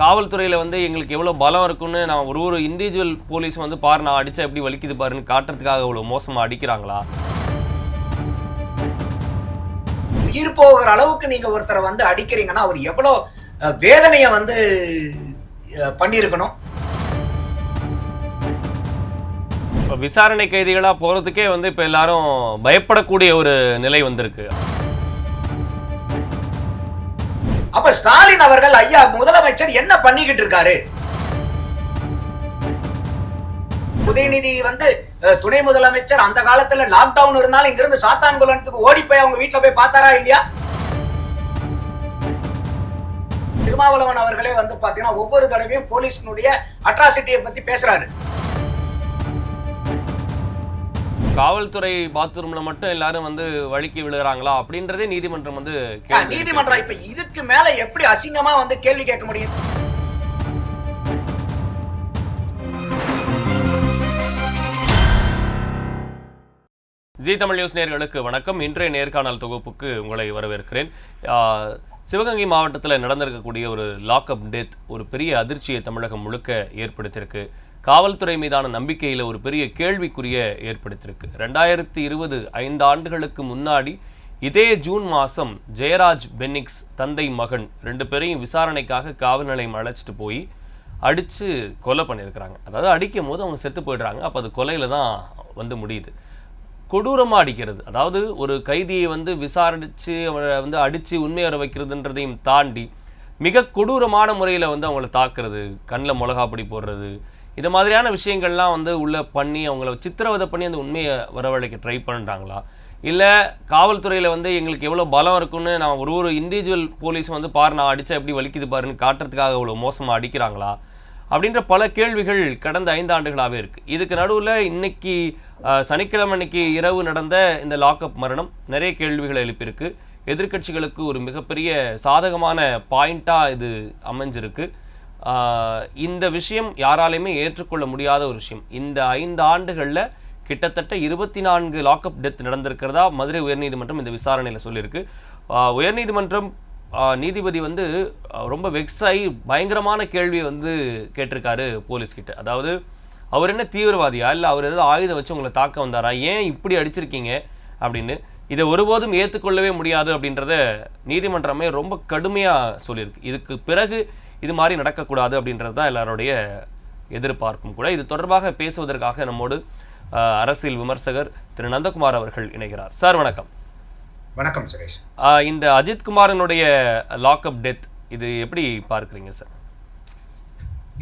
காவல்துறையில் வந்து எங்களுக்கு எவ்வளோ பலம் இருக்குன்னு நான் ஒரு ஒரு இண்டிவிஜுவல் போலீஸ் வந்து பாரு நான் அடிச்சா எப்படி வலிக்குது பாருன்னு காட்டுறதுக்காக அவ்வளோ மோசமாக அடிக்கிறாங்களா? உயிர் போகிற அளவுக்கு நீங்க ஒருத்தரை வந்து அடிக்கிறீங்கன்னா அவர் எவ்வளோ வேதனையை வந்து பண்ணியிருக்கணும்? இப்போ விசாரணை கைதிகளாக போகிறதுக்கே வந்து இப்போ எல்லாரும் பயப்படக்கூடிய ஒரு நிலை வந்திருக்கு. அப்ப ஸ்டாலின் அவர்கள் ஐயா முதலமைச்சர் என்ன பண்ணிக்கிட்டு இருக்காரு? உதயநிதி வந்து துணை முதலமைச்சர் அந்த காலத்துல லாக்டவுன் இருந்தாலும் இங்கிருந்து சாத்தான்குளத்துக்கு ஓடி போய் அவங்க வீட்டுல போய் பார்த்தாரா இல்லையா? திருமாவளவன் அவர்களே வந்து பாத்தீங்கன்னா ஒவ்வொரு தடவையும் போலீஸினுடைய அட்ராசிட்டியை பத்தி பேசுறாரு. காவல்துறை பாத்ரூம்ல மட்டும் எல்லாரும் வந்து வழுக்கி விழுகிறாங்களா அப்படின்றதே நீதிமன்றம் வந்து நீதிமன்றம் இப்ப இதுக்கு மேல எப்படி அசிங்கமா வந்து கேள்வி கேட்க முடியும்? ஜி தமிழ் நியூஸ் நேர்களுக்கு வணக்கம். இன்றைய நேர்காணல் தொகுப்புக்கு உங்களை வரவேற்கிறேன். சிவகங்கை மாவட்டத்தில் நடந்திருக்கக்கூடிய ஒரு லாக்அப் டெத் ஒரு பெரிய அதிர்ச்சியை தமிழகம் முழுக்க ஏற்படுத்தியிருக்கு. காவல்துறை மீதான நம்பிக்கையில் ஒரு பெரிய கேள்விக்குரிய ஏற்படுத்தியிருக்கு ரெண்டாயிரத்தி இருபது ஐந்து ஆண்டுகளுக்கு முன்னாடி இதே ஜூன் மாதம் ஜெயராஜ் பென்னிக்ஸ் தந்தை மகன் ரெண்டு பேரையும் விசாரணைக்காக காவல் நிலையம் அழைச்சிட்டு போய் அடித்து கொலை பண்ணியிருக்கிறாங்க. அதாவது அடிக்கும் போது அவங்க செத்து போயிடுறாங்க. அப்போ அது கொலையில் தான் வந்து முடியுது. கொடூரமாக அடிக்கிறது. அதாவது ஒரு கைதியை வந்து விசாரித்து அவரை வந்து அடித்து உண்மையற வைக்கிறதுன்றதையும் தாண்டி மிக கொடூரமான முறையில் வந்து அவங்கள தாக்குறது கண்ணில் மிளகா பொடி போடுறது இது மாதிரியான விஷயங்கள்லாம் வந்து உள்ளே பண்ணி அவங்கள சித்திரவதை பண்ணி அந்த உண்மையை வரவழைக்க ட்ரை பண்ணுறாங்களா இல்லை காவல்துறையில் வந்து எங்களுக்கு எவ்வளோ பலம் இருக்குன்னு நான் ஒரு ஒரு இண்டிவிஜுவல் போலீஸ் வந்து பாரு நான் அடித்தா எப்படி வலிக்குது பாருன்னு காட்டுறதுக்காக அவ்வளோ மோசமாக அடிக்கிறாங்களா? அப்படின்ற பல கேள்விகள் கடந்த ஐந்து ஆண்டுகளாகவே இருக்குது இதுக்கு நடுவில் இன்னைக்கு சனிக்கிழமை அன்னைக்கு இரவு நடந்த இந்த லாக்அப் மரணம் நிறைய கேள்விகளை எழுப்பியிருக்கு. எதிர்க்கட்சிகளுக்கு ஒரு மிகப்பெரிய சாதகமான பாயிண்ட்டாக இது அமைஞ்சிருக்கு. இந்த விஷயம் யாராலையுமே ஏற்றுக்கொள்ள முடியாத ஒரு விஷயம். இந்த ஐந்து ஆண்டுகளில் கிட்டத்தட்ட இருபத்தி நான்கு லாக்அப் டெத் நடந்திருக்கிறதா மதுரை உயர்நீதிமன்றம் இந்த விசாரணையில் சொல்லியிருக்கு. உயர்நீதிமன்றம் நீதிபதி வந்து ரொம்ப வெக்ஸ் ஆகி பயங்கரமான கேள்வியை வந்து கேட்டிருக்காரு போலீஸ்கிட்ட அதாவது அவர் என்ன தீவிரவாதியா? இல்லை அவர் ஏதாவது ஆயுதம் வச்சு உங்களை தாக்க வந்தாரா? ஏன் இப்படி அடிச்சிருக்கீங்க? அப்படின்னு. இதை ஒருபோதும் ஏற்றுக்கொள்ளவே முடியாது அப்படின்றத நீதிமன்றமே ரொம்ப கடுமையாக சொல்லியிருக்கு. இதுக்கு பிறகு இது மாதிரி நடக்கக்கூடாது அப்படின்றது தான் எல்லாருடைய எதிர்பார்ப்பும் கூட. இது தொடர்பாக பேசுவதற்காக நம்மோடு அரசியல் விமர்சகர் திரு. நந்தகுமார் அவர்கள் இணைகிறார். சார் வணக்கம். வணக்கம் சுரேஷ். இந்த அஜித் குமாரனுடைய லாக்அப் டெத் இது எப்படி பார்க்குறீங்க சார்?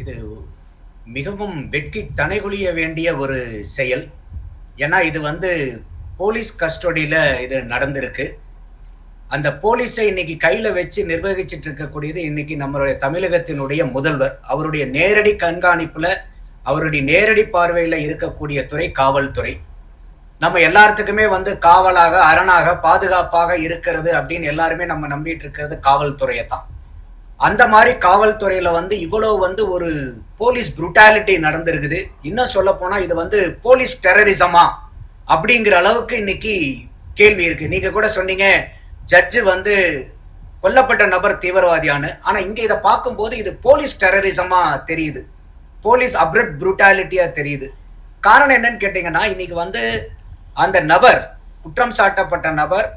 இது மிகவும் வெட்கி தனைகுலிய வேண்டிய ஒரு செயல். ஏன்னா இது வந்து போலீஸ் கஸ்டடியில் இது நடந்திருக்கு. அந்த போலீஸை இன்னைக்கு கையில் வச்சு நிர்வகிச்சிட்டு இருக்கக்கூடியது இன்னைக்கு நம்மளுடைய தமிழகத்தினுடைய முதல்வர். அவருடைய நேரடி கண்காணிப்பில் அவருடைய நேரடி பார்வையில் இருக்கக்கூடிய துறை காவல்துறை. நம்ம எல்லாத்துக்குமே வந்து காவலாக அரணாக பாதுகாப்பாக இருக்கிறது அப்படின்னு எல்லாருமே நம்ம நம்பிட்டு இருக்கிறது காவல்துறையை தான். அந்த மாதிரி காவல்துறையில வந்து இவ்வளவு வந்து ஒரு போலீஸ் புரூட்டாலிட்டி நடந்திருக்குது. இன்னும் சொல்ல போனா இது வந்து போலீஸ் டெரரிசமா அப்படிங்கிற அளவுக்கு இன்னைக்கு கேள்வி இருக்கு. நீங்க கூட சொன்னீங்க ஜட்ஜு வந்து கொல்லப்பட்ட நபர் தீவிரவாதியானு. ஆனால் இங்கே இதை பார்க்கும்போது இது போலீஸ் டெரரிசமாக தெரியுது. போலீஸ் அப்ரட் புரூட்டாலிட்டியாக தெரியுது. காரணம் என்னன்னு கேட்டிங்கன்னா இன்றைக்கி வந்து அந்த நபர் குற்றம் சாட்டப்பட்ட நபர்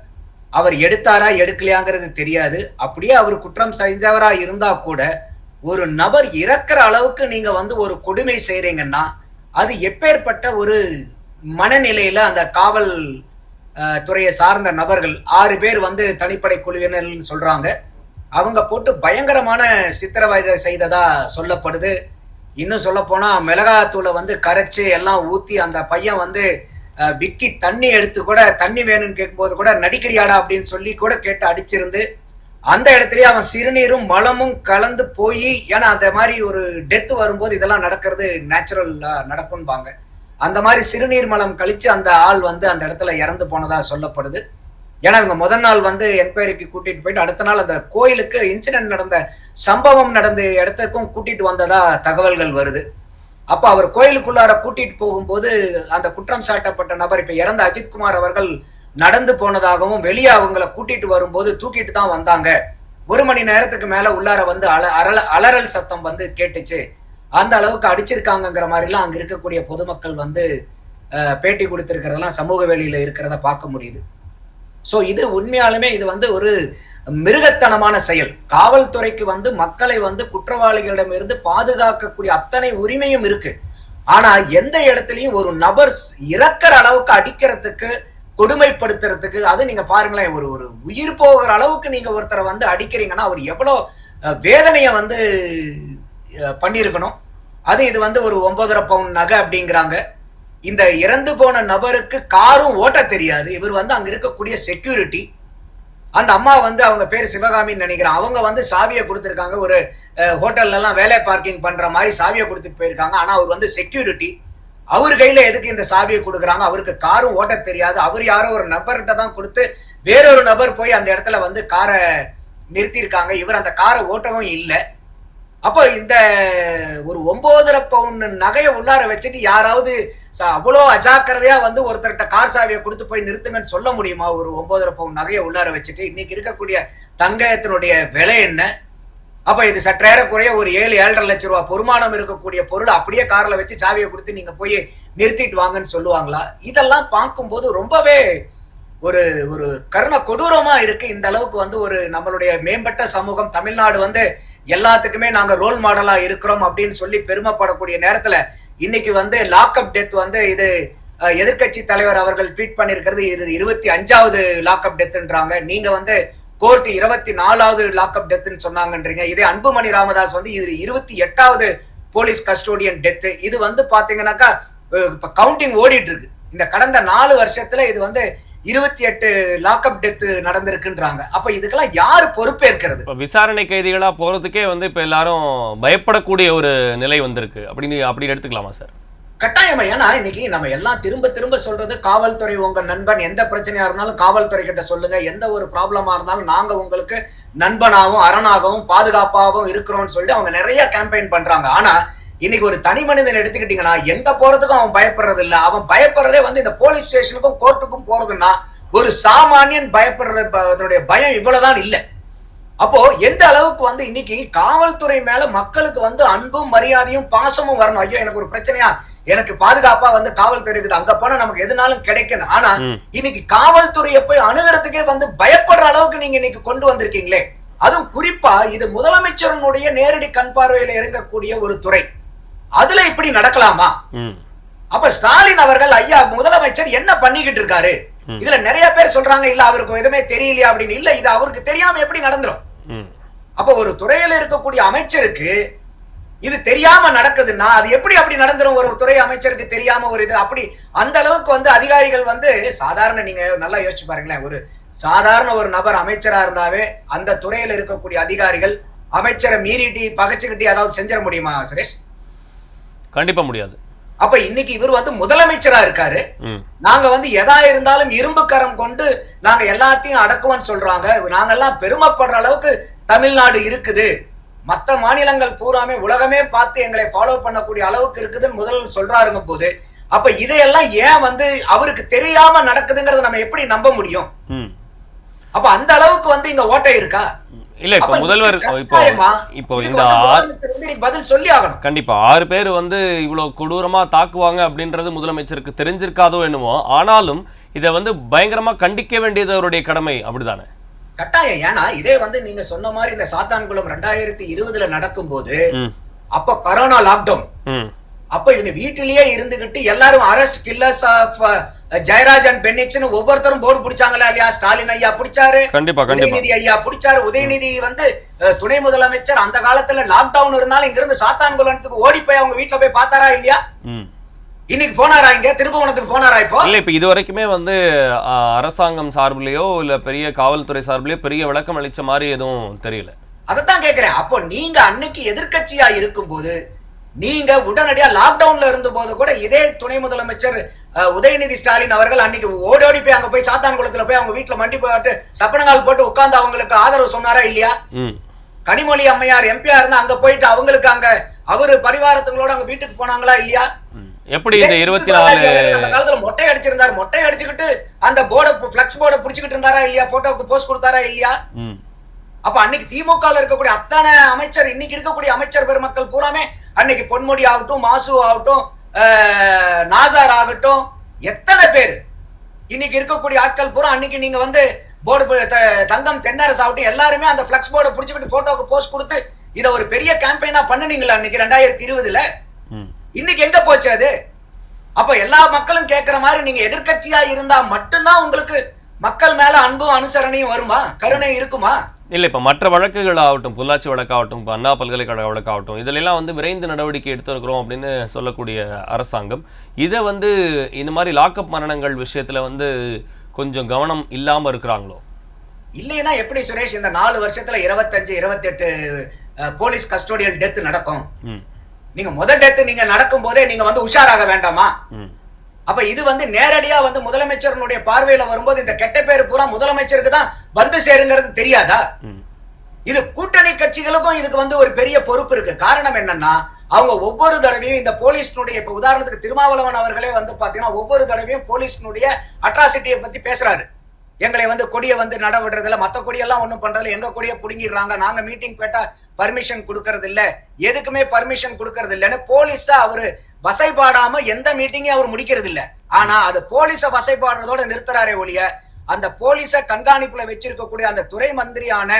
அவர் எடுத்தாரா எடுக்கலையாங்கிறது தெரியாது. அப்படியே அவர் குற்றம் செய்தவராக இருந்தால் கூட ஒரு நபர் இறக்குற அளவுக்கு நீங்கள் வந்து ஒரு கொடுமை செய்கிறீங்கன்னா அது எப்பேற்பட்ட ஒரு மனநிலையில் அந்த காவல் துறையை சார்ந்த நபர்கள் ஆறு பேர் வந்து தனிப்படை குழுவினர்னு சொல்கிறாங்க அவங்க போட்டு பயங்கரமான சித்திரவதை செய்ததா சொல்லப்படுது. இன்னும் சொல்லப்போனால் மிளகாத்தூளை வந்து கரைச்சு எல்லாம் ஊற்றி அந்த பையன் வந்து விக்கி தண்ணி எடுத்து கூட தண்ணி வேணும்னு கேட்கும்போது கூட நடிக்கிறியாடா அப்படின்னு சொல்லி கூட கேட்டு அடிச்சிருந்து அந்த இடத்துலயே அவன் சிறுநீரும் மலமும் கலந்து போய் ஏன்னா அந்த மாதிரி ஒரு டெத் வரும்போது இதெல்லாம் நடக்கிறது நேச்சுரல் நடக்கும்பாங்க. அந்த மாதிரி சிறுநீர் மலம் கழித்து அந்த ஆள் வந்து அந்த இடத்துல இறந்து போனதாக சொல்லப்படுது. ஏன்னா இவங்க முதல் நாள் வந்து என்கொயரிக்கு கூட்டிட்டு போயிட்டு அடுத்த நாள் அந்த கோயிலுக்கு இன்சிடென்ட் நடந்த சம்பவம் நடந்த இடத்துக்கும் கூட்டிட்டு வந்ததா தகவல்கள் வருது. அப்போ அவர் கோயிலுக்குள்ளார கூட்டிட்டு போகும்போது அந்த குற்றம் சாட்டப்பட்ட நபர் இப்போ இறந்த அஜித்குமார் அவர்கள் நடந்து போனதாகவும் வெளியே அவங்கள கூட்டிட்டு வரும்போது தூக்கிட்டு தான் வந்தாங்க. ஒரு மணி நேரத்துக்கு மேலே உள்ளார வந்து அல அரல அலறல் சத்தம் வந்து கேட்டுச்சு. அந்த அளவுக்கு அடிச்சிருக்காங்கங்கிற மாதிரிலாம் அங்க இருக்கக்கூடிய பொதுமக்கள் வந்து பேட்டி கொடுத்திருக்கிறதெல்லாம் சமூக வெளியில இருக்கிறத பார்க்க முடியுது. ஸோ இது உண்மையாலுமே இது வந்து ஒரு மிருகத்தனமான செயல். காவல்துறைக்கு வந்து மக்களை வந்து குற்றவாளிகளிடமிருந்து பாதுகாக்கக்கூடிய அத்தனை உரிமையும் இருக்கு. ஆனா எந்த இடத்துலையும் ஒரு நபர் இறக்கிற அளவுக்கு அடிக்கிறதுக்கு கொடுமைப்படுத்துறதுக்கு அது நீங்க பாருங்களேன் ஒரு ஒரு உயிர் போகிற அளவுக்கு நீங்க ஒருத்தரை வந்து அடிக்கிறீங்கன்னா அவர் எவ்வளோ வேதனையை வந்து பண்ணியிருக்கணும். அது இது வந்து ஒரு ஒன்பதரை பவுன் நகை அப்படிங்கிறாங்க. இந்த இறந்து போன நபருக்கு காரும் ஓட்ட தெரியாது. இவர் வந்து அங்கே இருக்கக்கூடிய செக்யூரிட்டி அந்த அம்மா வந்து அவங்க பேர் சிவகாமின்னு நினைக்கிறேன். அவங்க வந்து சாவியை கொடுத்துருக்காங்க. ஒரு ஹோட்டல்லலாம் வேலை பார்க்கிங் பண்ணுற மாதிரி சாவியை கொடுத்துட்டு போயிருக்காங்க. ஆனால் அவர் வந்து செக்யூரிட்டி அவர் கையில் எதுக்கு இந்த சாவியை கொடுக்குறாங்க? அவருக்கு காரும் ஓட்ட தெரியாது. அவர் யாரோ ஒரு நபர்கிட்ட தான் கொடுத்து வேறொரு நபர் போய் அந்த இடத்துல வந்து காரை நிறுத்தியிருக்காங்க. இவர் அந்த காரை ஓட்டவும் இல்லை. அப்போ இந்த ஒரு ஒன்பதரை பவுன் நகையை உள்ளார வச்சுட்டு யாராவது அவ்வளோ அஜாக்கிரதையா வந்து ஒருத்தர்கிட்ட கார் சாவியை கொடுத்து போய் நிறுத்துங்கன்னு சொல்ல முடியுமா? ஒரு ஒன்பதரை பவுன் நகையை உள்ளார வச்சுட்டு இன்னைக்கு இருக்கக்கூடிய தங்கத்தினுடைய விலை என்ன? அப்ப இது சற்றேறக்குறைய ஒரு ஏழு ஏழரை லட்ச ரூபா பொறுமானம் இருக்கக்கூடிய பொருள் அப்படியே கார்ல வச்சு சாவியை கொடுத்து நீங்க போய் நிறுத்திட்டு வாங்கன்னு சொல்லுவாங்களா? இதெல்லாம் பார்க்கும்போது ரொம்பவே ஒரு ஒரு கருண கொடூரமா இருக்கு. இந்த அளவுக்கு வந்து ஒரு நம்மளுடைய மேம்பட்ட சமூகம் தமிழ்நாடு வந்து எல்லாத்துக்குமே நாங்க ரோல் மாடலா இருக்கிறோம் அப்படின்னு சொல்லி பெருமைப்படக்கூடிய நேரத்துல இன்னைக்கு வந்து லாக்அப் டெத் வந்து இது எதிர்கட்சி எதிர்க்கட்சி தலைவர் அவர்கள் ட்வீட் பண்ணியிருக்கிறது இது இருபத்தி அஞ்சாவது லாக்அப் டெத்ன்றாங்க நீங்க வந்து கோர்ட் இருபத்தி நாலாவது லாக்அப் டெத்துன்னு சொன்னாங்கன்றீங்க. இதே அன்புமணி ராமதாஸ் வந்து இது இருபத்தி எட்டாவது போலீஸ் கஸ்டோடியன் டெத்து இது வந்து பாத்தீங்கன்னாக்கா இப்போ இப்ப கவுண்டிங் ஓடிட்டு இருக்கு. இந்த கடந்த நாலு வருஷத்துல இது வந்து இருபத்தி எட்டு லாக்அப் டெத் நடந்திருக்குன்றாங்க. அப்ப இதுக்கெல்லாம் யார் பொறுப்பேற்கிறது? விசாரணை கைதிகளா போறதுக்கே வந்து இப்போ எல்லாரும் பயப்படக்கூடிய ஒரு நிலை வந்திருக்கு. அப்படின்னு அப்படின்னு எடுத்துக்கலாமா சார்? கட்டாயமா ஏன்னா இன்னைக்கு நம்ம எல்லாம் திரும்ப திரும்ப சொல்றது காவல்துறை உங்க நண்பன் எந்த பிரச்சனையா இருந்தாலும் காவல்துறை கிட்ட சொல்லுங்க. எந்த ஒரு ப்ராப்ளமா இருந்தாலும் நாங்க உங்களுக்கு நண்பனாகவும் அரணாகவும் பாதுகாப்பாகவும் இருக்கிறோம்னு சொல்லிட்டு அவங்க நிறைய கேம்பெயின் பண்றாங்க. ஆனா இன்னைக்கு ஒரு தனி மனிதன் எடுத்துக்கிட்டீங்கன்னா எங்க போறதுக்கும் அவன் பயப்படுறது இல்ல அவன் பயப்படுறதே வந்து இந்த போலீஸ் ஸ்டேஷனுக்கும் கோர்ட்டுக்கும் போறதுன்னா ஒரு சாமானியன் பயப்படுறது ப- அதனுடைய பயம் இவ்வளவுதான் இல்லை. அப்போ எந்த அளவுக்கு வந்து இன்னைக்கு காவல்துறை மேல மக்களுக்கு வந்து அன்பும் மரியாதையும் பாசமும் வரணும்? ஐயோ எனக்கு ஒரு பிரச்சனையா? எனக்கு பாதுகாப்பா வந்து காவல்துறை இருக்குது. அங்க போனா நமக்கு எதுனாலும் கிடைக்கும் ஆனா. இன்னைக்கு காவல்துறையை போய் அணுகிறதுக்கே வந்து பயப்படுற அளவுக்கு நீங்க இன்னைக்கு கொண்டு வந்திருக்கீங்களே. அதுவும் குறிப்பா இது முதலமைச்சரனுடைய நேரடி கண் பார்வையில இறங்கக்கூடிய ஒரு துறை. அதுல இப்படி நடக்கலாமா? அப்ப ஸ்டாலின் அவர்கள் ஐயா முதலமைச்சர் என்ன பண்ணிக்கிட்டு இருக்காரு? இதுல நிறைய பேர் சொல்றாங்க இல்ல அவருக்கு எதுவுமே தெரியலையா? அப்படின்னு. இல்ல இது அவருக்கு தெரியாம எப்படி நடந்துரும்? அப்ப ஒரு துறையில இருக்கக்கூடிய அமைச்சருக்கு இது தெரியாம நடக்குதுன்னா அது எப்படி அப்படி நடந்துரும்? ஒரு துறை அமைச்சருக்கு தெரியாம ஒரு இது அப்படி அந்த அளவுக்கு வந்து அதிகாரிகள் வந்து சாதாரண நீங்க நல்லா யோசிச்சு பாருங்களேன். ஒரு சாதாரண ஒரு நபர் அமைச்சரா இருந்தாவே அந்த துறையில இருக்கக்கூடிய அதிகாரிகள் அமைச்சரை மீறிட்டி பகைச்சுக்கிட்டி ஏதாவது செஞ்சிட முடியுமா சுரேஷ்? கண்டிப்பா முடியாது. அப்ப இன்னைக்கு இவர் வந்து முதலமைச்சரா இருக்காரு. நாங்க வந்து எதா இருந்தாலும் இரும்பு கரம் கொண்டு நாங்க எல்லாத்தையும் அடக்குவோம்னு சொல்றாங்க. நாங்கெல்லாம் பெருமைப்படுற அளவுக்கு தமிழ்நாடு இருக்குது. மத்த மாநிலங்கள் பூராமே உலகமே பார்த்து எங்களை ஃபாலோ பண்ணக்கூடிய அளவுக்கு இருக்குதுன்னு முதல்ல சொல்றாருங்க போது அப்ப இதையெல்லாம் ஏன் வந்து அவருக்கு தெரியாம நடக்குதுங்கிறத நம்ம எப்படி நம்ப முடியும்? அப்ப அந்த அளவுக்கு வந்து இங்க ஓட்டை இருக்கா? இல்ல இப்போ முதல்வர் இப்போ இப்போ இந்த பதில் சொல்லி ஆகணும். கண்டிப்பா ஆறு பேர் வந்து இவ்வளவு கொடூரமா தாக்குவாங்க அப்படின்றது முதலமைச்சருக்கு தெரிஞ்சிருக்காதோ என்னமோ ஆனாலும் இதை வந்து பயங்கரமா கண்டிக்க வேண்டியது அவருடைய கடமை அப்படிதானே? கட்டாயம் ஏன்னா இதே வந்து நீங்க சொன்ன மாதிரி இந்த சாத்தான்குளம் ரெண்டாயிரத்தி இருபதுல நடக்கும்போது ம். அப்ப கரோனா லாக்டவுன் அப்ப இவங்க வீட்டிலேயே இருந்துகிட்டு எல்லாரும் arrest killers of Jayaraj and பென்னிக்ஸ்னு ஒவ்வொருத்தரும் போர்டு பிடிச்சாங்களா இல்லையா? ஸ்டாலின் ஐயா பிடிச்சாரு கண்டிப்பா உதயநிதி ஐயா பிடிச்சாரு. உதயநிதி வந்து துணை முதலமைச்சர். அந்த காலத்துல லாக்டவுன் இருந்தாலும் இங்க இருந்து சாத்தான்குளத்துக்கு ஓடி போய் அவங்க வீட்டுல போய் பார்த்தாரா இல்லையா? இன்னைக்கு போனாரா இங்க? திருப்புவனத்துக்கு போனாரா இப்போ? இல்ல இப்ப இது வரைக்குமே வந்து அரசாங்கம் சார்பிலேயோ இல்ல பெரிய காவல்துறை சார்பிலேயோ பெரிய விளக்கம் அளிச்ச மாதிரி எதுவும் தெரியல. அதைத்தான் கேக்குறேன். அப்போ நீங்க அன்னைக்கு எதிர்க்கட்சியா இருக்கும்போது நீங்க உடனடியா லாக்டவுன்ல இருந்த போது கூட இதே துணை முதலமைச்சர் உதயநிதி ஸ்டாலின் அவர்கள் அன்னைக்கு ஓடி ஓடி போய் அங்க போய் சாத்தான்குளத்துல போய் அவங்க வீட்டுல மண்டி போட்டு சப்பனங்கால் போட்டு உட்கார்ந்து அவங்களுக்கு ஆதரவு சொன்னாரா இல்லையா? கனிமொழி அம்மையார் எம்பியா இருந்தா அங்க போயிட்டு அவங்களுக்கு அங்க அவரு பரிவாரத்துங்களோட அங்க வீட்டுக்கு போனாங்களா இல்லையா. எப்படி இந்த இருபத்தி நாலு அந்த காலத்துல மொட்டை அடிச்சிருந்தாரு. மொட்டை அடிச்சுக்கிட்டு அந்த போர்டை பிளக்ஸ் போர்டை புடிச்சுக்கிட்டு இருந்தாரா இல்லையா? போட்டோக்கு போஸ்ட் கொடுத்தாரா இல்லையா? அப்ப அன்னைக்கு திமுக இருக்கக்கூடிய அத்தனை அமைச்சர் இன்னைக்கு இருக்கக்கூடிய அமைச்சர் பெருமக்கள் பூராமே அன்னைக்கு பொன்முடி ஆகட்டும் மாசு ஆகட்டும் நாசார் ஆகட்டும் எத்தனை பேர்? இன்னைக்கு இருக்கக்கூடிய ஆட்கள் பூரா அன்னைக்கு நீங்க வந்து போர்டு தங்கம் தென்னரசு ஆகட்டும் எல்லாருமே அந்த ஃபிளக்ஸ் போர்டை பிடிச்சிக்கிட்டு போட்டோக்கு போஸ்ட் கொடுத்து இதை ஒரு பெரிய கேம்பெயினா பண்ணுனீங்களா அன்னைக்கு ரெண்டாயிரத்தி இருபதுல? இன்னைக்கு எங்க போச்சு அது? அப்ப எல்லா மக்களும் கேட்கிற மாதிரி நீங்க எதிர்க்கட்சியா இருந்தா மட்டும்தான் உங்களுக்கு மக்கள் மேல அன்பும் அனுசரணையும் வருமா? கருணை இருக்குமா? இல்லை இப்போ மற்ற வழக்குகள் ஆகட்டும் பொள்ளாச்சி வழக்காகட்டும் இப்போ அண்ணா பல்கலைக்கழக வழக்காகட்டும் இதிலெல்லாம் வந்து விரைந்து நடவடிக்கை எடுத்திருக்கிறோம் அப்படின்னு சொல்லக்கூடிய அரசாங்கம். இதை வந்து இந்த மாதிரி லாக்அப் மரணங்கள் விஷயத்துல வந்து கொஞ்சம் கவனம் இல்லாம இருக்கிறாங்களோ? இல்லைன்னா எப்படி சுரேஷ் இந்த நாலு வருஷத்துல இருபத்தஞ்சு இருபத்தெட்டு போலீஸ் கஸ்டோடியல் டெத் நடக்கும்? நீங்க முதல் டெத் நீங்க நடக்கும் போதே நீங்க வந்து உஷாராக வேண்டாமா? அப்ப இது வந்து நேரடியா வந்து முதலமைச்சருடைய பார்வையில வரும்போது இந்த கெட்ட பேர் பூரா முதலமைச்சருக்கு தான் வந்து சேருங்கிறது தெரியாதா? இது கூட்டணி கட்சிகளுக்கும் இதுக்கு வந்து ஒரு பெரிய பொறுப்பு இருக்கு. காரணம் என்னன்னா அவங்க ஒவ்வொரு தடவையும் இந்த போலீஸ்னுடைய இப்ப உதாரணத்துக்கு திருமாவளவன் அவர்களே வந்து பாத்தீங்கன்னா ஒவ்வொரு தடவையும் போலீஸ்னுடைய அட்ராசிட்டியை பத்தி பேசுறாரு. எங்களை வந்து கொடியை வந்து நட விடுறதில்ல. மத்த கொடியெல்லாம் ஒண்ணும் பண்றதில்ல. எங்க கொடியை புடுங்கிடுறாங்க? நாங்க மீட்டிங் போட்டா பர்மிஷன் கொடுக்கறது இல்ல எதுக்குமே பர்மிஷன் கொடுக்கறது இல்லைன்னு போலீஸா அவரு வசைபாடாம எந்த மீட்டிங்கையும் அவர் முடிக்கிறது இல்ல ஆனா அது போலீஸ வசைபாடுறதோட நிறுத்துறாரே ஒழிய அந்த போலீஸ கண்காணிப்புல வச்சிருக்கக்கூடிய அந்த துறை மந்திரியான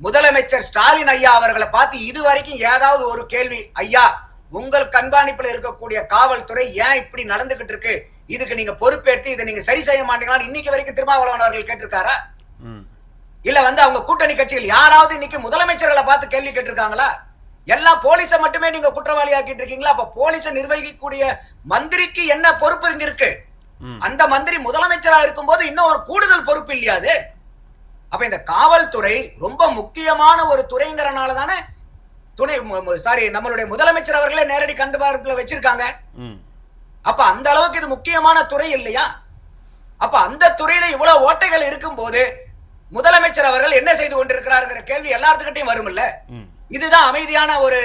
முதலமைச்சர் ஸ்டாலின் ஐயா அவர்களை பார்த்து இது வரைக்கும் ஏதாவது ஒரு கேள்வி ஐயா உங்கள் கண்காணிப்புல இருக்கக்கூடிய காவல்துறை ஏன் இப்படி நடந்துகிட்டு இருக்கு? இதுக்கு நீங்க பொறுப்பேற்று இதை நீங்க சரி செய்ய மாட்டீங்களான்னு இன்னைக்கு வரைக்கும் திருமாவளவன் அவர்கள் கேட்டிருக்காரா? இல்ல வந்து அவங்க கூட்டணி கட்சிகள் யாராவது இன்னைக்கு முதலமைச்சர்களை பார்த்து கேள்வி கேட்டிருக்காங்களா? எல்லாம் போலீஸை மட்டுமே நீங்க குற்றவாளி ஆக்கிட்டு இருக்கீங்களா? அப்ப போலீஸை நிர்வகிக்கக்கூடிய மந்திரிக்கு என்ன பொறுப்பு இருக்கு. அந்த மந்திரி முதலமைச்சரா இருக்கும்போது இன்னும் ஒரு கூடுதல் பொறுப்பு இல்லையா அது? அப்ப இந்த காவல்துறை ரொம்ப முக்கியமான ஒரு துறைங்கிறனால தானே துணை சாரி நம்மளுடைய முதலமைச்சர் அவர்களே நேரடி கண்டுபார்ப்புல வச்சிருக்காங்க. அப்ப அந்த அளவுக்கு இது முக்கியமான துறை இல்லையா? அப்ப அந்த துறையில இவ்வளவு ஓட்டைகள் இருக்கும்போது முதலமைச்சர் அவர்கள் என்ன செய்து கொண்டிருக்கிறாருங்கிற கேள்வி எல்லாத்துக்கிட்டையும் வரும்ல. இதுதான் அமைதியான ஒரு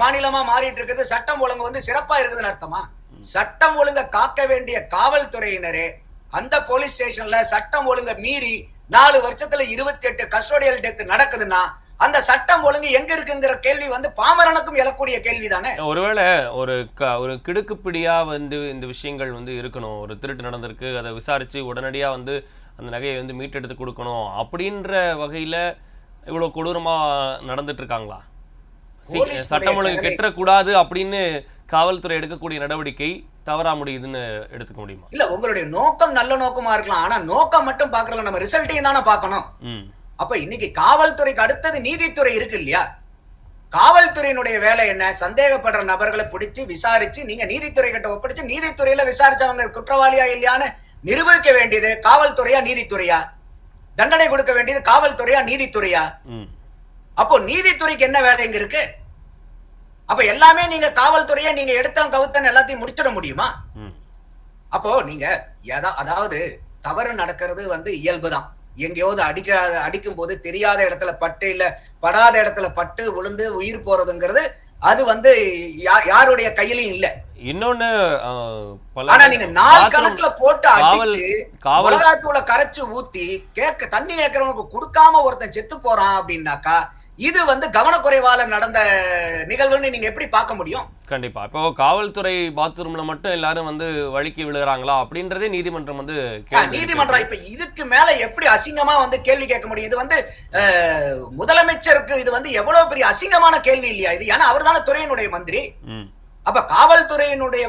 மாநிலமா மாறிட்டு இருக்குது. சட்டம் ஒழுங்கு வந்து சிறப்பா இருக்குதுன்னு அர்த்தமா? சட்டம் ஒழுங்க காக்க வேண்டிய காவல்துறையினரே அந்த போலீஸ் ஸ்டேஷன்ல சட்டம் ஒழுங்க மீறி நாலு வருஷத்துல இருபத்தி எட்டு கஸ்டோடியல் டெத் நடக்குதுன்னா அந்த சட்டம் ஒழுங்கு எங்க இருக்குங்கிற கேள்வி வந்து பாமரனுக்கும் எழக்கூடிய கேள்வி தானே ஒருவேளை ஒரு க ஒரு கிடுக்குப்பிடியா வந்து இந்த விஷயங்கள் வந்து இருக்கணும். ஒரு திருட்டு நடந்திருக்கு அதை விசாரிச்சு உடனடியா வந்து அந்த நகையை வந்து மீட்டெடுத்து கொடுக்கணும் அப்படின்ற வகையில இவ்வளவு கொடூரமா நடந்துட்டு இருக்காங்களா? சட்டம் ஒழுங்கு கெட்டக்கூடாது அப்படின்னு காவல்துறை எடுக்கக்கூடிய நடவடிக்கை தவறா முடியுதுன்னு எடுத்துக்க முடியுமா? இல்ல உங்களுடைய நோக்கம் நல்ல நோக்கமா இருக்கலாம். ஆனா நோக்கம் மட்டும் பாக்குறல நம்ம ரிசல்ட்டையும் தானே பார்க்கணும். அப்ப இன்னைக்கு காவல்துறைக்கு அடுத்தது நீதித்துறை இருக்கு இல்லையா? காவல்துறையினுடைய வேலை என்ன? சந்தேகப்படுற நபர்களை பிடிச்சு விசாரிச்சு நீங்க நீதித்துறை கிட்ட ஒப்படைச்சு நீதித்துறையில விசாரிச்சவங்க குற்றவாளியா இல்லையான்னு நிரூபிக்க வேண்டியது காவல்துறையா நீதித்துறையா? தண்டனை கொடுக்க வேண்டியது காவல்துறையா நீதித்துறையா? அப்போ நீதித்துறைக்கு என்ன வேலை இங்க இருக்கு? அப்ப எல்லாமே நீங்க காவல்துறையை நீங்க எடுத்தம் கவுத்தன் எல்லாத்தையும் முடிச்சிட முடியுமா? அப்போ நீங்க அதாவது தவறு நடக்கிறது வந்து இயல்புதான். எங்கேயாவது அடிக்காத அடிக்கும் போது தெரியாத இடத்துல பட்டு இல்ல படாத இடத்துல பட்டு விழுந்து உயிர் போறதுங்கிறது அது வந்து யாருடைய கையிலயும் இல்ல. இன்னொன்னு ஆனா நீங்க நாள் கணக்குல போட்டு அடிச்சு மிளகாத்தூளை கரைச்சு ஊத்தி கேட்க தண்ணி கேட்கறவனுக்கு கொடுக்காம ஒருத்தன் செத்து போறான் அப்படின்னாக்கா இது வந்து கவனக்குறைவால நடந்த நிகழ்வுன்னு நீங்க எப்படி பார்க்க முடியும்? கண்டிப்பா. இப்போ காவல்துறை பாத்ரூம்ல மட்டும் எல்லாரும் வந்து வழுக்கி விழுகிறாங்களா அப்படின்றதே நீதிமன்றம் வந்து நீதிமன்றம் இப்ப இதுக்கு மேல எப்படி அசிங்கமா வந்து கேள்வி கேட்க முடியும்? இது வந்து முதலமைச்சருக்கு இது வந்து எவ்வளவு பெரிய அசிங்கமான கேள்வி இல்லையா இது? ஏன்னா அவர் தானே துறையினுடைய மந்திரி. அப்ப காவல்துறையினுடைய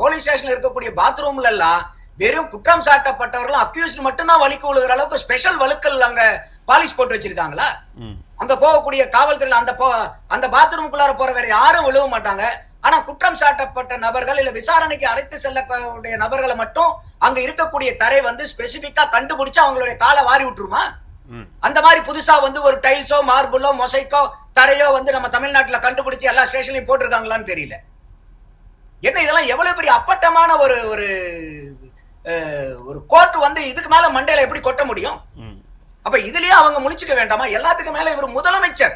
போலீஸ் ஸ்டேஷன்ல இருக்கக்கூடிய பாத்ரூம்ல எல்லாம் வெறும் குற்றம் சாட்டப்பட்டவர்களும் அக்யூஸ்ட் மட்டும்தான் வலிக்கு விழுகிற அளவுக்கு ஸ்பெஷல் வழுக்கல் அங்க பாலிஷ் போட்டு வச்சிருக்காங்களா? அங்க போகக்கூடிய காவல்துறையில அந்த போ அந்த பாத்ரூமுக்குள்ளார போற வேற யாரும் விழுவ மாட்டாங்க. ஆனா குற்றம் சாட்டப்பட்ட நபர்கள் இல்ல விசாரணைக்கு அழைத்து செல்லக்கூடிய நபர்களை மட்டும் அங்க இருக்கக்கூடிய தரை வந்து ஸ்பெசிபிக்கா கண்டுபிடிச்சு அவங்களுடைய காலை வாரி விட்டுருமா? அந்த மாதிரி புதுசா வந்து ஒரு டைல்ஸோ மார்பிளோ மொசைக்கோ தரையோ வந்து நம்ம தமிழ்நாட்டுல கண்டுபிடிச்சு எல்லா ஸ்டேஷன்லயும் போட்டிருக்காங்களான்னு தெரியல. என்ன இதெல்லாம் எவ்வளவு பெரிய அப்பட்டமான ஒரு ஒரு கோர்ட் வந்து இதுக்கு மேல மண்டையில எப்படி கொட்ட முடியும்? அப்ப இதுலயே அவங்க முழிச்சுக்க வேண்டாமா? எல்லாத்துக்கும் மேல இவர் முதலமைச்சர்.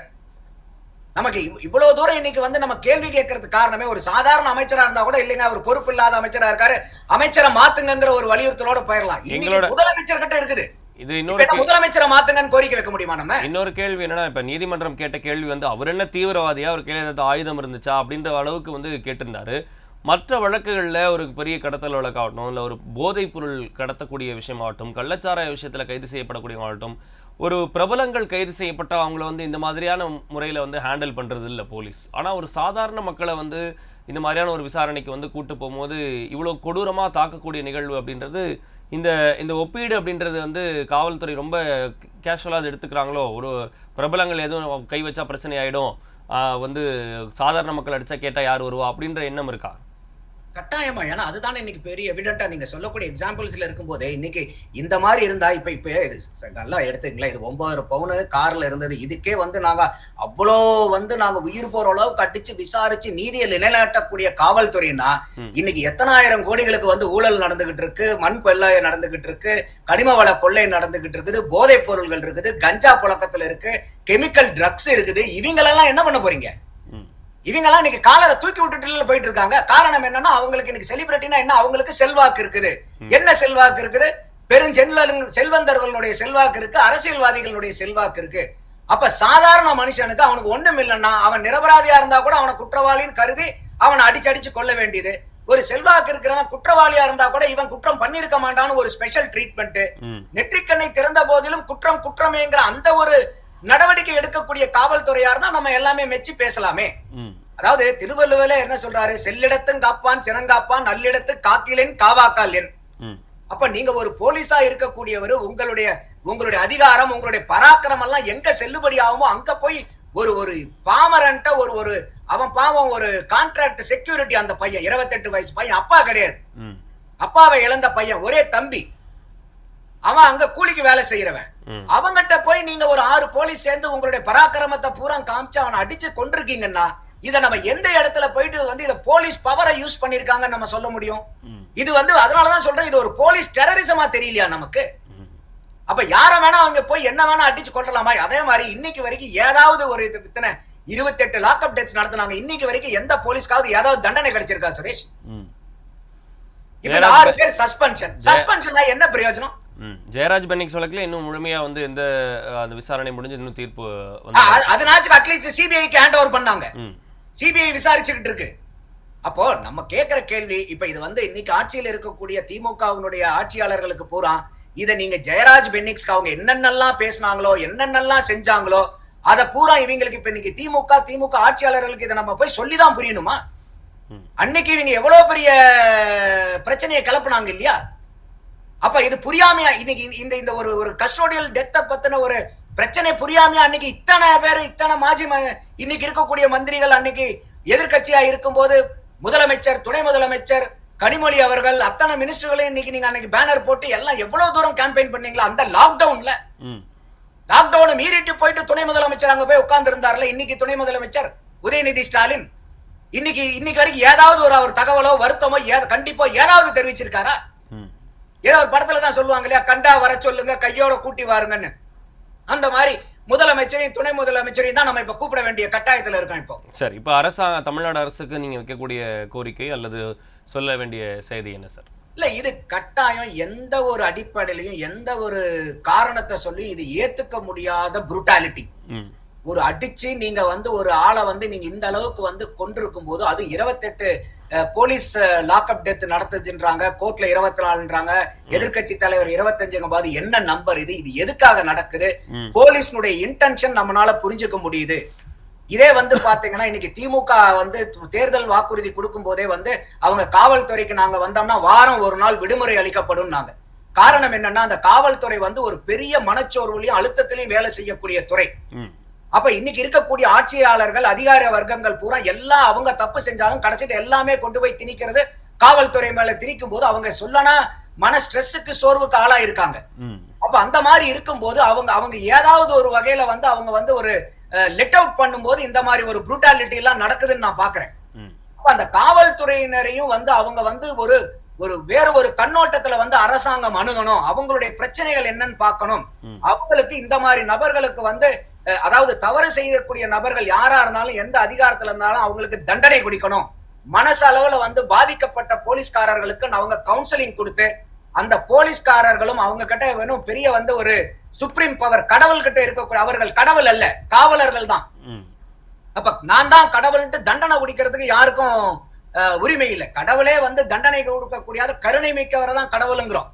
நமக்கு இவ்- இவ்வளவு தூரம் இன்னைக்கு வந்து நம்ம கேள்வி கேட்கறதுக்கு காரணமே ஒரு சாதாரண அமைச்சரா இருந்தா கூட இல்லைங்க அவர் பொறுப்பு இல்லாத அமைச்சரா இருக்காரு. அமைச்சரை மாத்துங்கங்கிற ஒரு வலியுறுத்தலோட போயிடலாம் இன்னைக்கு முதலமைச்சர் கிட்ட இருக்குது. இது இன்னொரு முதலமைச்சரை மாத்துங்கன்னு கோரிக்கை வைக்க முடியுமா நம்ம? இன்னொரு கேள்வி என்னன்னா இப்ப நீதிமன்றம் கேட்ட கேள்வி வந்து அவர் என்ன தீவிரவாதியா? கையில ஏதாவது ஆயுதம் இருந்துச்சா? அப்படின்ற அளவுக்கு வந்து கேட்டிருந்தாரு. மற்ற வழக்குகளில் ஒரு பெரிய கடத்தல் வழக்காகட்டும் இல்லை ஒரு போதைப் பொருள் கடத்தக்கூடிய விஷயமாகட்டும் கள்ளச்சாராய விஷயத்தில் கைது செய்யப்படக்கூடியவங்களாகட்டும் ஒரு பிரபலங்கள் கைது செய்யப்பட்ட அவங்கள வந்து இந்த மாதிரியான முறையில் வந்து ஹேண்டில் பண்ணுறது இல்லை போலீஸ். ஆனால் ஒரு சாதாரண மக்களை வந்து இந்த மாதிரியான ஒரு விசாரணைக்கு வந்து கூட்டு போகும்போது இவ்வளோ கொடூரமாக தாக்கக்கூடிய நிகழ்வு அப்படின்றது இந்த இந்த ஒப்பீடு அப்படின்றது வந்து காவல்துறை ரொம்ப கேஷுவலாக அதை எடுத்துக்கிறாங்களோ? ஒரு பிரபலங்கள் எதுவும் கை வச்சா பிரச்சனை ஆகிடும் வந்து சாதாரண மக்கள் அடித்தா கேட்டால் யார் வருவா? அப்படின்ற எண்ணம் இருக்கா? கட்டாயமா ஏன்னா அதுதானே இன்னைக்கு பெரிய எவிடென்ட்டா நீங்க சொல்லக்கூடிய எக்ஸாம்பிள்ஸ்ல இருக்கும்போதே இன்னைக்கு இந்த மாதிரி இருந்தா இப்ப இப்ப நல்லா எடுத்துங்களேன் இது ஒன்பது பவுனு கார்ல இருந்தது. இதுக்கே வந்து நாங்க அவ்வளோ வந்து நாங்க உயிர் போற அளவுக்கு அடிச்சு விசாரிச்சு நீதியை நிலைநாட்டக்கூடிய காவல்துறைனா இன்னைக்கு எத்தனாயிரம் கோடிகளுக்கு வந்து ஊழல் நடந்துகிட்டு இருக்கு மண் கொள்ளை நடந்துகிட்டு இருக்கு கனிம வள கொள்ளை நடந்துகிட்டு இருக்குது போதைப் பொருள்கள் இருக்குது கஞ்சா புழக்கத்துல இருக்கு கெமிக்கல் ட்ரக்ஸ் இருக்குது. இவங்களெல்லாம் என்ன பண்ண போறீங்க? இவங்கெல்லாம் இன்னைக்கு காலரை தூக்கி விட்டுட்டு போயிட்டு இருக்காங்க. காரணம் என்னன்னா அவங்களுக்கு இன்னைக்கு செலிபிரிட்டினா என்ன? அவங்களுக்கு செல்வாக்கு இருக்குது. என்ன செல்வாக்கு இருக்குது? பெரும் செல்வ- செல்வந்தர்களுடைய செல்வாக்கு இருக்கு. அரசியல்வாதிகளுடைய செல்வாக்கு இருக்கு. அப்ப சாதாரண மனுஷனுக்கு அவனுக்கு ஒண்ணும் இல்லைன்னா அவன் நிரபராதியா இருந்தா கூட அவனை குற்றவாளின்னு கருதி அவனை அடிச்சு அடிச்சு கொள்ள வேண்டியது. ஒரு செல்வாக்கு இருக்கிறவன் குற்றவாளியா இருந்தா கூட இவன் குற்றம் பண்ணியிருக்க மாட்டான்னு ஒரு ஸ்பெஷல் ட்ரீட்மெண்ட் நெற்றிக்கண்ணை திறந்த போதிலும் குற்றம் குற்றமேங்கிற அந்த ஒரு நடவடிக்கை எடுக்கக்கூடிய காவல்துறையா இருந்தா நம்ம எல்லாமே மெச்சி பேசலாமே. அதாவது திருவள்ளுவர்ல என்ன சொல்றாரு? செல்லிடத்தும் காப்பான் சினங்காப்பான் நல்லிடத்து காத்திலன் காவாக்கால் என் அப்ப நீங்க ஒரு போலீஸா இருக்கக்கூடியவர் உங்களுடைய உங்களுடைய அதிகாரம் உங்களுடைய பராக்கிரம் எல்லாம் எங்க செல்லுபடி ஆகுமோ அங்க போய் ஒரு ஒரு பாமரன்ட்ட ஒரு ஒரு அவன் பாவம் ஒரு கான்ட்ராக்ட் செக்யூரிட்டி அந்த பையன் இருபத்தெட்டு வயசு பையன் அப்பா கிடையாது. அப்பாவை இழந்த பையன் ஒரே தம்பி. அவன் அங்க கூலிக்கு வேலை செய்யறவன். அவங்கிட்ட போய் நீங்க ஒரு ஆறு போலீஸ் சேர்ந்து உங்களுடைய பராக்கிரமத்தை பூரா காமிச்சு அவனை அடிச்சு கொண்டிருக்கீங்கன்னா இதை நம்ம எந்த இடத்துல போயிட்டு வந்து இதை போலீஸ் பவரை யூஸ் பண்ணிருக்காங்கன்னு நம்ம சொல்ல முடியும். இது வந்து அதனாலதான் சொல்றேன் இது ஒரு போலீஸ் டெரரிசமா தெரியலையா நமக்கு. அப்ப யார வேணா அவங்க போய் என்ன வேணா அடிச்சு கொள்ளலாமா அதே மாதிரி இன்னைக்கு வரைக்கும் ஏதாவது ஒரு இது இத்தனை இருபத்தெட்டு லாக்அப் டெத்ஸ் நடத்துனாங்க. இன்னைக்கு வரைக்கும் எந்த போலீஸ்க்காவது ஏதாவது தண்டனை கிடைச்சிருக்கா சுரேஷ்? இப்ப ஆறு பேர் சஸ்பென்ஷன் சஸ்பென்ஷனா என்ன பிரயோஜனம்? ஜெயராஜ் பென்னிக்ஸ் வழக்கில் இன்னும் முழுமையா வந்து எந்த அந்த விசாரணை முடிஞ்சு இன்னும் தீர்ப்பு அதனாச்சும் அட்லீஸ்ட் சிபிஐக்கு ஹேண்ட் ஓவர் பண்ணாங்க. சிபிஐ விசாரிச்சுக்கிட்டு இருக்கு. அப்போ நம்ம கேட்கிற கேள்வி இப்ப இது வந்து இன்னைக்கு ஆட்சியில் இருக்கக்கூடிய திமுகவினுடைய ஆட்சியாளர்களுக்கு பூரா இதை நீங்க ஜெயராஜ் பென்னிக்ஸ்க்கு அவங்க என்னென்னலாம் பேசினாங்களோ என்னென்னலாம் செஞ்சாங்களோ அதை பூரா இவங்களுக்கு இப்ப இன்னைக்கு திமுக திமுக ஆட்சியாளர்களுக்கு இதை நம்ம போய் சொல்லிதான் புரியணுமா. அன்னைக்கு இவங்க எவ்வளவு பெரிய பிரச்சனையை கிளப்புனாங்க இல்லையா? அப்ப இது புரியாமையா இன்னைக்கு இந்த- இந்த ஒரு ஒரு கஸ்டோடியல் டெத்தை பத்தின ஒரு பிரச்சனை புரியாமையா அன்னைக்கு இத்தனை பேர் இத்தனை மாஜி இன்னைக்கு இருக்கக்கூடிய மந்திரிகள் அன்னைக்கு எதிர்க்கட்சியா இருக்கும்போது முதலமைச்சர் துணை முதலமைச்சர் கனிமொழி அவர்கள் அத்தனை மினிஸ்டர்களையும் இன்னைக்கு நீங்க அன்னைக்கு பேனர் போட்டு எல்லாம் எவ்வளவு தூரம் கேம்பெயின் பண்ணீங்களா அந்த லாக்டவுன்ல ம். லாக்டவுனை மீறிட்டு போயிட்டு துணை முதலமைச்சர் அங்க போய் உட்கார்ந்து இருந்தார்ல இன்னைக்கு துணை முதலமைச்சர் உதயநிதி ஸ்டாலின். இன்னைக்கு இன்னைக்கு வரைக்கும் ஏதாவது ஒரு அவர் தகவலோ வருத்தமோ கண்டிப்பா ஏதாவது தெரிவிச்சிருக்காரா? ஏதோ ஒரு படத்துல தான் சொல்லுவாங்க இல்லையா? கண்டா வர சொல்லுங்க கையோட கூட்டி வாருங்கன்னு. அந்த மாதிரி முதலமைச்சரையும் துணை முதலமைச்சரையும் தான் நம்ம இப்ப கூப்பிட வேண்டிய கட்டாயத்துல இருக்கோம் இப்போ. சரி இப்போ அரசாங்க தமிழ்நாடு அரசுக்கு நீங்க வைக்கக்கூடிய கோரிக்கை அல்லது சொல்ல வேண்டிய செய்தி என்ன சார்? இல்ல இது கட்டாயம் எந்த ஒரு அடிப்படையிலையும் எந்த ஒரு காரணத்தை சொல்லி இது ஏத்துக்க முடியாத புருட்டாலிட்டி ஒரு அடிச்சு நீங்க வந்து ஒரு ஆளை வந்து நீங்க இந்த அளவுக்கு வந்து கொண்டிருக்கும் போது அது இருபத்தெட்டு போலீஸ் லாக்அப் டெத் நடத்துதுன்றாங்க கோர்ட்ல இருபத்தி நாலுன்றாங்க எதிர்க்கட்சி தலைவர் இருபத்தஞ்சுங்க போது என்ன நம்பர் இது? இது எதுக்காக நடக்குது. போலீஸ்னுடைய இன்டென்ஷன் நம்மளால புரிஞ்சுக்க முடியுது. இதே வந்து பாத்தீங்கன்னா இன்னைக்கு திமுக வந்து தேர்தல் வாக்குறுதி கொடுக்கும் போதே வந்து அவங்க காவல்துறைக்கு நாங்க வந்தோம்னா வாரம் ஒரு நாள் விடுமுறை அளிக்கப்படும் நாங்க காரணம் என்னன்னா அந்த காவல்துறை வந்து ஒரு பெரிய மனச்சோர்வுலையும் அழுத்தத்திலையும் வேலை செய்யக்கூடிய துறை. அப்ப இன்னைக்கு இருக்கக்கூடிய ஆட்சியாளர்கள் அதிகார வர்க்கங்கள் பூரா எல்லாம் அவங்க தப்பு செஞ்சாலும் கடைசிட்டு எல்லாமே கொண்டு போய் திணிக்கிறது காவல்துறை மேல திணிக்கும் போது அவங்க சொல்லனா மன ஸ்ட்ரெஸ்ஸுக்கு சோர்வுக்கு ஆளா இருக்காங்க. அப்ப அந்த மாதிரி இருக்கும்போது அவங்க அவங்க ஏதாவது ஒரு வகையில வந்து அவங்க வந்து ஒரு லெட் அவுட் பண்ணும்போது இந்த மாதிரி ஒரு புரூட்டாலிட்டி எல்லாம் நடக்குதுன்னு நான் பாக்குறேன். அப்ப அந்த காவல்துறையினரையும் வந்து அவங்க வந்து ஒரு ஒரு வேற ஒரு கண்ணோட்டத்துல வந்து அரசாங்கம் அணுகணும். அவங்களுடைய பிரச்சனைகள் என்னன்னு பார்க்கணும். அவங்களுக்கு இந்த மாதிரி நபர்களுக்கு வந்து அதாவது தவறு செய்யக்கூடிய நபர்கள் யாரா இருந்தாலும் எந்த அதிகாரத்துல இருந்தாலும் அவங்களுக்கு தண்டனை கொடுக்கணும். மனசளவுல வந்து பாதிக்கப்பட்ட போலீஸ்காரர்களுக்கு அவங்க கவுன்சிலிங் கொடுத்து அந்த போலீஸ்காரர்களும் அவங்க கிட்ட வேணும் பெரிய வந்து ஒரு சுப்ரீம் பவர் கடவுள் கிட்ட இருக்கக்கூடிய அவர்கள் கடவுள் அல்ல காவலர்கள் தான். அப்ப நான் தான் கடவுள்ன்ட்டு தண்டனை குடிக்கிறதுக்கு யாருக்கும் உரிமை இல்லை. கடவுளே வந்து தண்டனை கொடுக்கக்கூடியது கருணை மிக்கவரை தான் கடவுளுங்கிறோம்.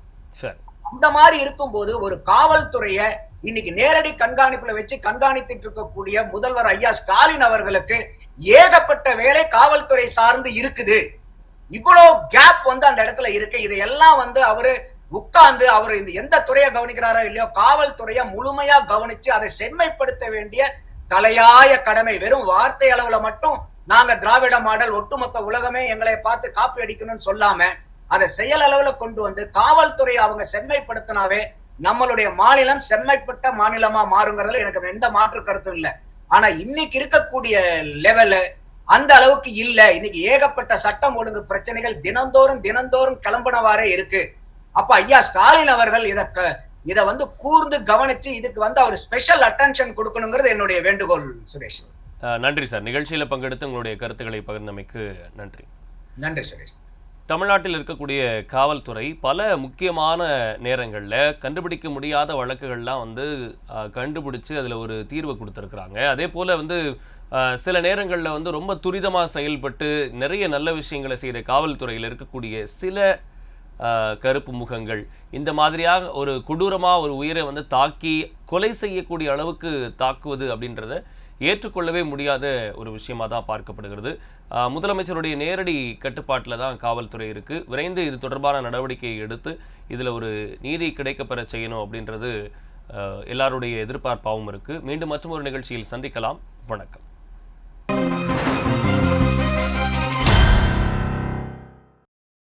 அந்த மாதிரி இருக்கும்போது ஒரு காவல்துறைய இன்னைக்கு நேரடி கண்காணிப்புல வச்சு கண்காணித்துட்டு இருக்கக்கூடிய முதல்வர் ஐயா ஸ்டாலின் அவர்களுக்கு ஏகப்பட்ட வேலை காவல்துறை சார்ந்து இருக்குது. இவ்வளோ கேப் வந்து அந்த இடத்துல இருக்கு. இதையெல்லாம் வந்து அவரு உட்கார்ந்து அவர் இந்த எந்த துறையை கவனிக்கிறாரோ இல்லையோ காவல்துறையை முழுமையா கவனிச்சு அதை செம்மைப்படுத்த வேண்டிய தலையாய கடமை. வெறும் வார்த்தை அளவுல மட்டும் நாங்க திராவிட மாடல் ஒட்டுமொத்த உலகமே எங்களை பார்த்து காப்பி அடிக்கணும்னு சொல்லாம அதை செயல் அளவுல கொண்டு வந்து காவல்துறையை அவங்க செம்மைப்படுத்தினாவே நம்மளுடைய மாநிலம் செம்மைப்பட்ட மாநிலமா மாறுங்கிறதுல எனக்கு எந்த மாற்று கருத்தும் இல்லை. ஆனா இன்னைக்கு இருக்கக்கூடிய லெவலு அந்த அளவுக்கு இல்ல. இன்னைக்கு ஏகப்பட்ட சட்டம் ஒழுங்கு பிரச்சனைகள் தினந்தோறும் தினந்தோறும் கிளம்பினவாறே இருக்கு. அப்ப ஐயா ஸ்டாலின் அவர்கள் இத இத வந்து கூர்ந்து கவனிச்சு இதுக்கு வந்து அவர் ஸ்பெஷல் அட்டென்ஷன் கொடுக்கணுங்கிறது என்னுடைய வேண்டுகோள் சுரேஷ். நன்றி சார். நிகழ்ச்சியில் பங்கெடுத்து உங்களுடைய கருத்துக்களை பகிர்ந்தமைக்கு நன்றி. நன்றி சுரேஷ். தமிழ்நாட்டில் இருக்கக்கூடிய காவல்துறை பல முக்கியமான நேரங்களில் கண்டுபிடிக்க முடியாத வழக்குகள்லாம் வந்து கண்டுபிடிச்சு அதில் ஒரு தீர்வை கொடுத்துருக்குறாங்க. அதே போல் வந்து சில நேரங்களில் வந்து ரொம்ப துரிதமாக செயல்பட்டு நிறைய நல்ல விஷயங்களை செய்கிற காவல்துறையில் இருக்கக்கூடிய சில கருப்பு முகங்கள் இந்த மாதிரியாக ஒரு கொடூரமாக ஒரு உயிரை வந்து தாக்கி கொலை செய்யக்கூடிய அளவுக்கு தாக்குவது அப்படின்றத ஏற்றுக்கொள்ளவே முடியாத ஒரு விஷயமாக தான் பார்க்கப்படுகிறது. முதலமைச்சருடைய நேரடி கட்டுப்பாட்டில் தான் காவல்துறை இருக்குது விரைந்து இது தொடர்பான நடவடிக்கையை எடுத்து இதில் ஒரு நீதி கிடைக்கப்பெற செய்யணும் அப்படின்றது எல்லாருடைய எதிர்பார்ப்பாகவும் இருக்குது மீண்டும் மற்றும் ஒரு நிகழ்ச்சியில் சந்திக்கலாம். வணக்கம்.